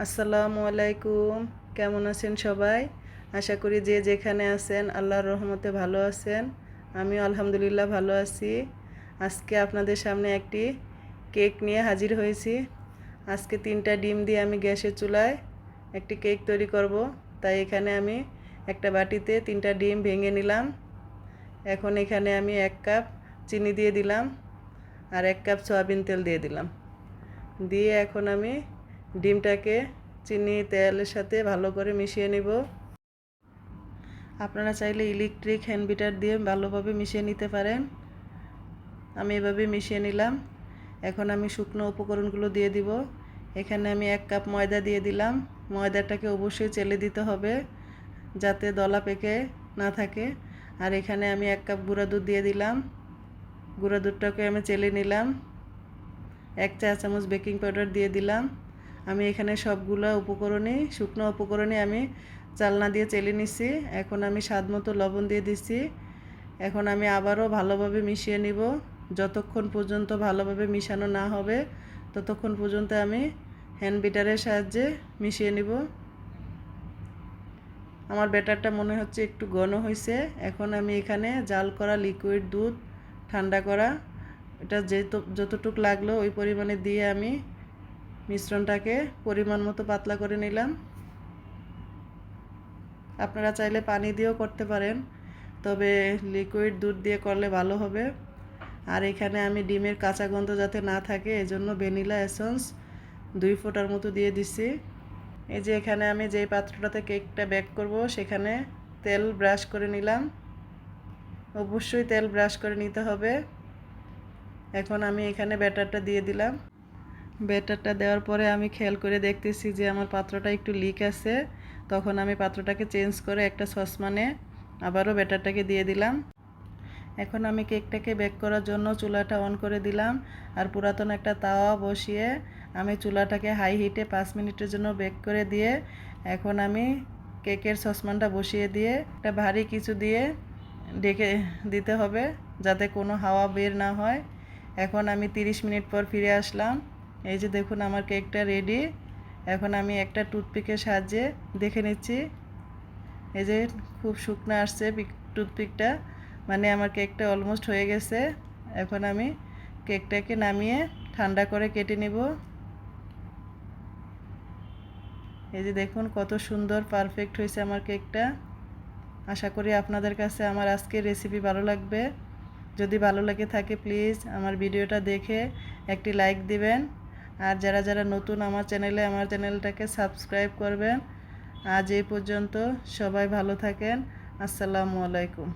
আসসালামু আলাইকুম। কেমন আছেন সবাই? আশা করি যে যেখানে আছেন আল্লাহর রহমতে ভালো আছেন। আমিও আলহামদুলিল্লাহ ভালো আছি। আজকে আপনাদের সামনে একটি কেক নিয়ে হাজির হয়েছি। আজকে তিনটা ডিম দিয়ে আমি গ্যাসের চুলায় একটি কেক তৈরি করব। তাই এখানে আমি একটা বাটিতে তিনটা ডিম ভেঙে নিলাম। এখন এখানে আমি এক কাপ চিনি দিয়ে দিলাম আর এক কাপ সয়াবিন তেল দিয়ে দিলাম। দিয়ে এখন আমি ডিমটাকে চিনি, তেলের সাথে ভালো করে মিশিয়ে নিব। আপনারা চাইলে ইলেকট্রিক হ্যান্ড বিটার দিয়ে ভালোভাবে মিশিয়ে নিতে পারেন। আমি এভাবে মিশিয়ে নিলাম। এখন আমি শুকনো উপকরণগুলো দিয়ে দিব। এখানে আমি এক কাপ ময়দা দিয়ে দিলাম। ময়দাটাকে অবশ্যই চেলে দিতে হবে যাতে দলা পেকে না থাকে। আর এখানে আমি এক কাপ গুঁড়া দুধ দিয়ে দিলাম। গুঁড়া দুধটাকে আমি চেলে নিলাম। এক চা চামচ বেকিং পাউডার দিয়ে দিলাম। আমি এখানে সবগুলো উপকরণই, শুকনো উপকরণে আমি চালনা দিয়ে চেলে নিছি। এখন আমি স্বাদ মতো লবণ দিয়ে দিছি। এখন আমি আবারও ভালোভাবে মিশিয়ে নিব। যতক্ষণ পর্যন্ত ভালোভাবে মিশানো না হবে, ততক্ষণ পর্যন্ত আমি হ্যান্ড বিটারের সাহায্যে মিশিয়ে নিব। আমার ব্যাটারটা মনে হচ্ছে একটু ঘন হয়েছে এখন আমি এখানে জাল করা লিকুইড দুধ ঠান্ডা করা, এটা যেহেতু, যতটুক লাগল ওই পরিমাণে দিয়ে আমি মিশ্রণটাকে পরিমাণ মতো পাতলা করে নিলাম। আপনারা চাইলে পানি দিয়েও করতে পারেন, তবে লিকুইড দুধ দিয়ে করলে ভালো হবে। আর এখানে আমি ডিমের কাঁচা গন্ধ যাতে না থাকে, এজন্য ভ্যানিলা এসেন্স দুই ফোঁটার মতো দিয়ে দিছি। এই যে এখানে আমি যেই পাত্রটাতে কেকটা ব্যাক করব, সেখানে তেল ব্রাশ করে নিলাম। অবশ্যই তেল ব্রাশ করে নিতে হবে। এখন আমি এখানে ব্যাটারটা দিয়ে দিলাম। ব্যাটারটা দেওয়ার পরে আমি খেয়াল করে দেখতেছি যে আমার পাত্রটা একটু লিক আছে। তখন আমি পাত্রটাকে চেঞ্জ করে একটা সসমানে আবারও ব্যাটারটাকে দিয়ে দিলাম। এখন আমি কেকটাকে বেক করার জন্য চুলাটা অন করে দিলাম আর পুরাতন একটা তাওয়া বসিয়ে আমি চুলাটাকে হাই হিটে পাঁচ মিনিটের জন্য বেক করে দিয়ে এখন আমি কেকের সসমানটা বসিয়ে দিয়ে একটা ভারী কিছু দিয়ে ডেকে দিতে হবে যাতে কোনো হাওয়া বের না হয়। এখন আমি 30 মিনিট পর ফিরে আসলাম। এই যে দেখুন, আমার কেকটা রেডি এখন আমি একটা টুথপিকের সাহায্যে দেখে নিচ্ছি। এই যে খুব শুকনো আসছে টুথপিকটা মানে আমার কেকটা অলমোস্ট হয়ে গেছে। এখন আমি কেকটাকে নামিয়ে ঠান্ডা করে কেটে নিব। এই যে দেখুন, কত সুন্দর পারফেক্ট হয়েছে আমার কেকটা। আশা করি আপনাদের কাছে আমার আজকের রেসিপি ভালো লাগবে। যদি ভালো লাগে থাকে প্লিজ আমার ভিডিওটা দেখে একটি লাইক দিবেন। আর যারা যারা নতুন আমার চ্যানেলে আমার চ্যানেলটাকে সাবস্ক্রাইব করবেন। আজ এই পর্যন্ত সবাই ভালো থাকেন। আসসালামু আলাইকুম।